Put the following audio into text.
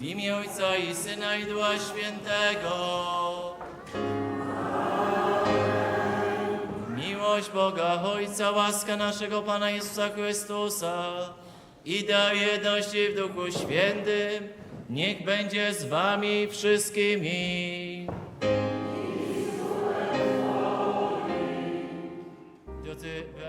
W imię Ojca i Syna i Ducha Świętego. Miłość Boga Ojca, łaska naszego Pana Jezusa Chrystusa i da jedności w Duchu Świętym, niech będzie z wami wszystkimi. Drodzy i